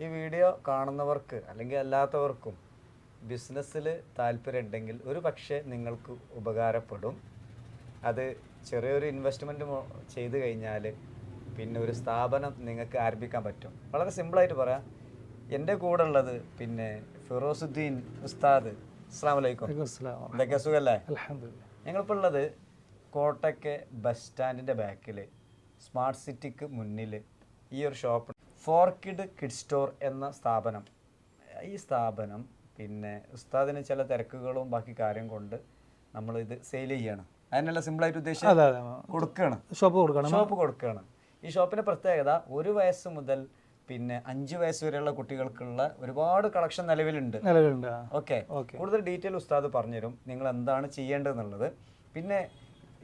ഈ വീഡിയോ കാണുന്നവർക്ക് അല്ലെങ്കിൽ അല്ലാത്തവർക്കും ബിസിനസ്സിൽ താല്പര്യം ഉണ്ടെങ്കിൽ ഒരു പക്ഷേ നിങ്ങൾക്ക് ഉപകാരപ്പെടും. അത് ചെറിയൊരു ഇൻവെസ്റ്റ്മെന്റ് ചെയ്ത് കഴിഞ്ഞാൽ പിന്നെ ഒരു സ്ഥാപനം നിങ്ങൾക്ക് ആരംഭിക്കാൻ പറ്റും. വളരെ സിമ്പിളായിട്ട് പറയാം. എന്റെ കൂടെ ഉള്ളത് പിന്നെ ഫിറോസുദ്ദീൻ ഉസ്താദ്. അസ്സാം വലൈക്കും എന്തൊക്കെ സുഖല്ലേ ഞങ്ങളിപ്പോൾ ഉള്ളത് കോട്ടയ്ക്ക് ബസ് സ്റ്റാൻഡിന്റെ ബാക്കിൽ സ്മാർട്ട് സിറ്റിക്ക് മുന്നിൽ ഈ ഒരു ഷോപ്പ് ഫോർക്കിഡ് കിഡ് സ്റ്റോർ എന്ന സ്ഥാപനം. ഈ സ്ഥാപനം പിന്നെ ഉസ്താദിന് ചില തിരക്കുകളും ബാക്കി കാര്യം കൊണ്ട് നമ്മൾ ഇത് സെയിൽ ചെയ്യണം. അതിനുള്ള സിമ്പിളായിട്ട് ഉദ്ദേശിച്ചത്? കൊടുക്കുകയാണ് ഷോപ്പ് കൊടുക്കണം. ഷോപ്പ് കൊടുക്കുകയാണ് ഈ ഷോപ്പിന്റെ പ്രത്യേകത ഒരു വയസ്സ് മുതൽ പിന്നെ അഞ്ച് വയസ്സ് വരെയുള്ള കുട്ടികൾക്കുള്ള ഒരുപാട് കളക്ഷൻ നിലവിലുണ്ട്. നിലവിലുണ്ട്. Okay okay. കൂടുതൽ ഡീറ്റെയിൽ ഉസ്താദ് പറഞ്ഞുതരും നിങ്ങൾ എന്താണ് ചെയ്യേണ്ടതെന്നുള്ളത്. പിന്നെ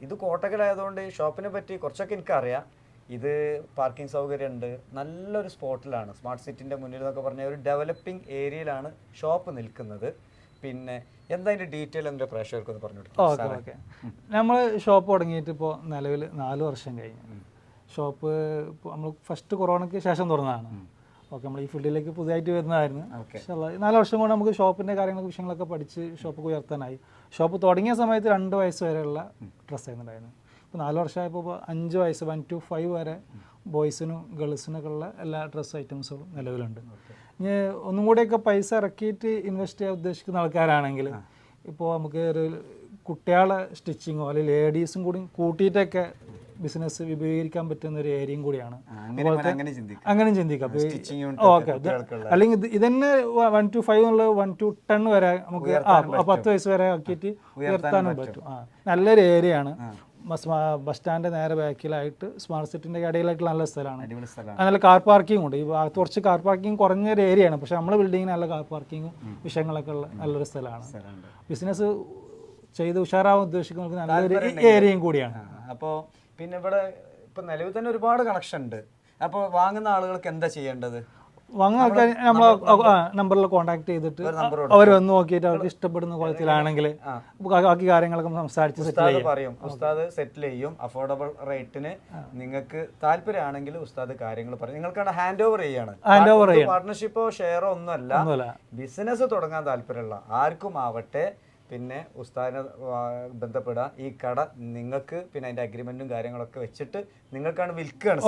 ഇത് കോട്ടക്കലായതുകൊണ്ട് ഈ ഷോപ്പിനെ പറ്റി കുറച്ചൊക്കെ എനിക്കറിയാം. ഇത് പാർക്കിംഗ് സൗകര്യം ഉണ്ട് നല്ലൊരു സ്പോട്ടിലാണ്. സ്മാർട്ട് സിറ്റിന്റെ മുന്നിൽ എന്നൊക്കെ പറഞ്ഞാൽ ഒരു ഡെവലപ്പിംഗ് ഏരിയയിലാണ് ഷോപ്പ് നിൽക്കുന്നത്. പിന്നെ എന്താ അതിന്റെ ഡീറ്റെയിൽ എന്റെ പ്രേക്ഷകർക്ക് ഒന്ന് പറഞ്ഞു കൊടുക്കും ഓക്കെ ഓക്കെ. നമ്മൾ ഷോപ്പ് തുടങ്ങിയിട്ട് ഇപ്പോൾ നിലവിൽ നാല് വർഷം കഴിഞ്ഞു. ഷോപ്പ് നമ്മൾ ഫസ്റ്റ് കൊറോണയ്ക്ക് ശേഷം തുറന്നതാണ്. ഓക്കെ നമ്മൾ ഈ ഫീൽഡിലേക്ക് പുതിയതായിട്ട് വരുന്നതായിരുന്നു. പക്ഷേ നാല് വർഷം കൊണ്ട് നമുക്ക് ഷോപ്പിന്റെ കാര്യങ്ങളൊക്കെ വിഷയങ്ങളൊക്കെ പഠിച്ച് ഷോപ്പ് ഉയർത്താനായി. ഷോപ്പ് തുടങ്ങിയ സമയത്ത് രണ്ട് വയസ്സ് വരെയുള്ള ഡ്രസ്സ് ആയിരുന്നുണ്ടായിരുന്നു ഇപ്പോൾ നാല് വർഷമായപ്പോൾ അഞ്ച് വയസ്സ് വൺ ടു ഫൈവ് വരെ ബോയ്സിനും ഗേൾസിനൊക്കെ ഉള്ള എല്ലാ ഡ്രസ്സ് ഐറ്റംസുകളും നിലവിലുണ്ട്. ഇനി ഒന്നും കൂടിയൊക്കെ പൈസ ഇറക്കിയിട്ട് ഇൻവെസ്റ്റ് ചെയ്യാൻ ഉദ്ദേശിക്കുന്ന ആൾക്കാരാണെങ്കിൽ ഇപ്പോൾ നമുക്ക് ഒരു കുട്ടികളെ സ്റ്റിച്ചിങ്ങോ അല്ലെങ്കിൽ ലേഡീസും കൂടി കൂട്ടിയിട്ടൊക്കെ ബിസിനസ് വിപുലീകരിക്കാൻ പറ്റുന്ന ഒരു ഏരിയയും കൂടിയാണ്. അങ്ങനെ ചിന്തിക്കാം. ഓക്കെ. അല്ലെങ്കിൽ ഇത് ഇതന്നെ വൺ ടു ഫൈവ് എന്നുള്ളത് വൺ ടു ടെൻ വരെ നമുക്ക് പത്ത് വയസ്സ് വരെ ആക്കിയിട്ട് ഉയർത്താനും പറ്റും. ആ നല്ലൊരു ഏരിയയാണ് ബസ് ബസ് സ്റ്റാൻഡ് നേരെ ബാക്കിലായിട്ട് സ്മാർട്ട് സിറ്റിന്റെ ഇടയിലായിട്ട് നല്ല സ്ഥലമാണ്. നല്ല കാർ പാർക്കിംഗ് ഉണ്ട്. ഈ ഭാഗത്ത് കുറച്ച് കാർ പാർക്കിംഗ് കുറഞ്ഞൊരു ഏരിയയാണ് പക്ഷെ നമ്മുടെ ബിൽഡിങ്ങിന് നല്ല കാർ പാർക്കിങ്ങും വിഷയങ്ങളൊക്കെ ഉള്ള നല്ലൊരു സ്ഥലമാണ്. ബിസിനസ് ചെയ്ത് ഉഷാറാവാൻ ഉദ്ദേശിക്കുന്നവർക്ക് നല്ലൊരു ഏരിയയും കൂടിയാണ്. അപ്പോൾ പിന്നെ ഇവിടെ ഇപ്പം നിലവിൽ തന്നെ ഒരുപാട് കണക്ഷൻ ഉണ്ട്. അപ്പോൾ വാങ്ങുന്ന ആളുകൾക്ക് എന്താ ചെയ്യേണ്ടത്? വാങ്ങുന്ന ആൾക്കാർ നമ്മൾ നമ്പറിൽ കോൺടാക്ട് ചെയ്തിട്ട് അവർ വന്ന് നോക്കിയിട്ട് അവർക്ക് ഇഷ്ടപ്പെടുന്ന കോളത്തിലാണെങ്കിൽ ബാക്കി കാര്യങ്ങളൊക്കെ സംസാരിച്ച് സെറ്റ് ഉസ്താദ് പറയും ഉസ്താദ് സെറ്റിൽ ചെയ്യും. അഫോർഡബിൾ റേറ്റിന് നിങ്ങൾക്ക് താല്പര്യമാണെങ്കിൽ ഉസ്താദ് കാര്യങ്ങൾ പറയും. നിങ്ങൾക്ക് ഹാൻഡ് ഓവർ ചെയ്യാണ്. ഹാൻഡ് ഓവർ ചെയ്യും പാർട്ട്ണർഷിപ്പോ ഷെയറോ ഒന്നുമല്ല. ബിസിനസ് തുടങ്ങാൻ താല്പര്യമുള്ള ആർക്കും ആവട്ടെ പിന്നെ ഉസ്താദിനെ ബന്ധപ്പെടുക ഈ കട നിങ്ങൾക്ക് പിന്നെ അതിന്റെ അഗ്രിമെന്റും കാര്യങ്ങളൊക്കെ വെച്ചിട്ട് നിങ്ങൾക്കാണ് വിൽക്കുകയാണ്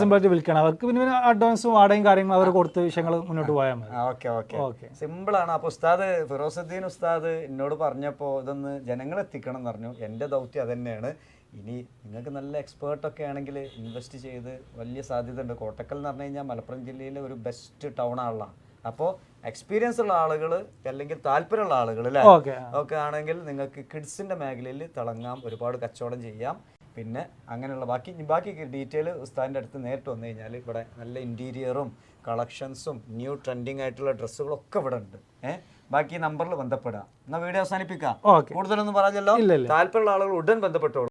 സിമ്പിളായിട്ട് വിൽക്കണം. അവർക്ക് പിന്നെ അഡ്വാൻസും വാടകയും കാര്യങ്ങളും അവർ കൊടുത്ത് വിഷയങ്ങൾ മുന്നോട്ട് പോയാൽ മതി. Okay okay. ഓക്കെ. സിമ്പിൾ ആണ്. അപ്പൊ ഉസ്താദ് ഫിറോസുദ്ദീൻ ഉസ്താദ് എന്നോട് പറഞ്ഞപ്പോൾ ഇതൊന്ന് ജനങ്ങൾ എത്തിക്കണം എന്ന് പറഞ്ഞു. എന്റെ ദൗത്യം അതന്നെയാണ്. ഇനി നിങ്ങൾക്ക് നല്ല എക്സ്പേർട്ട് ഒക്കെ ആണെങ്കിൽ ഇൻവെസ്റ്റ് ചെയ്ത് വലിയ സാധ്യത ഉണ്ട്. കോട്ടക്കൽ എന്ന് പറഞ്ഞു കഴിഞ്ഞാൽ മലപ്പുറം ജില്ലയിലെ ഒരു ബെസ്റ്റ് ടൗൺ ആണല്ലോ അപ്പോൾ എക്സ്പീരിയൻസ് ഉള്ള ആളുകൾ അല്ലെങ്കിൽ താല്പര്യമുള്ള ആളുകൾ അല്ലേ ഒക്കെ ആണെങ്കിൽ നിങ്ങൾക്ക് കിഡ്സിന്റെ മേഖലയിൽ തിളങ്ങാം ഒരുപാട് കച്ചവടം ചെയ്യാം. പിന്നെ അങ്ങനെയുള്ള ബാക്കി ബാക്കി ഡീറ്റെയിൽ ഉസ്താദിന്റെ അടുത്ത് നേരിട്ട് വന്നു കഴിഞ്ഞാൽ ഇവിടെ നല്ല ഇന്റീരിയറും കളക്ഷൻസും ന്യൂ ട്രെൻഡിങ് ആയിട്ടുള്ള ഡ്രസ്സുകളൊക്കെ ഇവിടെ ഉണ്ട്. ഏഹ് ബാക്കി നമ്പറിൽ ബന്ധപ്പെടാം എന്നാൽ വീഡിയോ അവസാനിപ്പിക്കാം. ഓക്കെ. കൂടുതലൊന്നും പറഞ്ഞല്ലോ. താല്പര്യമുള്ള ആളുകൾ ഉടൻ ബന്ധപ്പെട്ടോളൂ.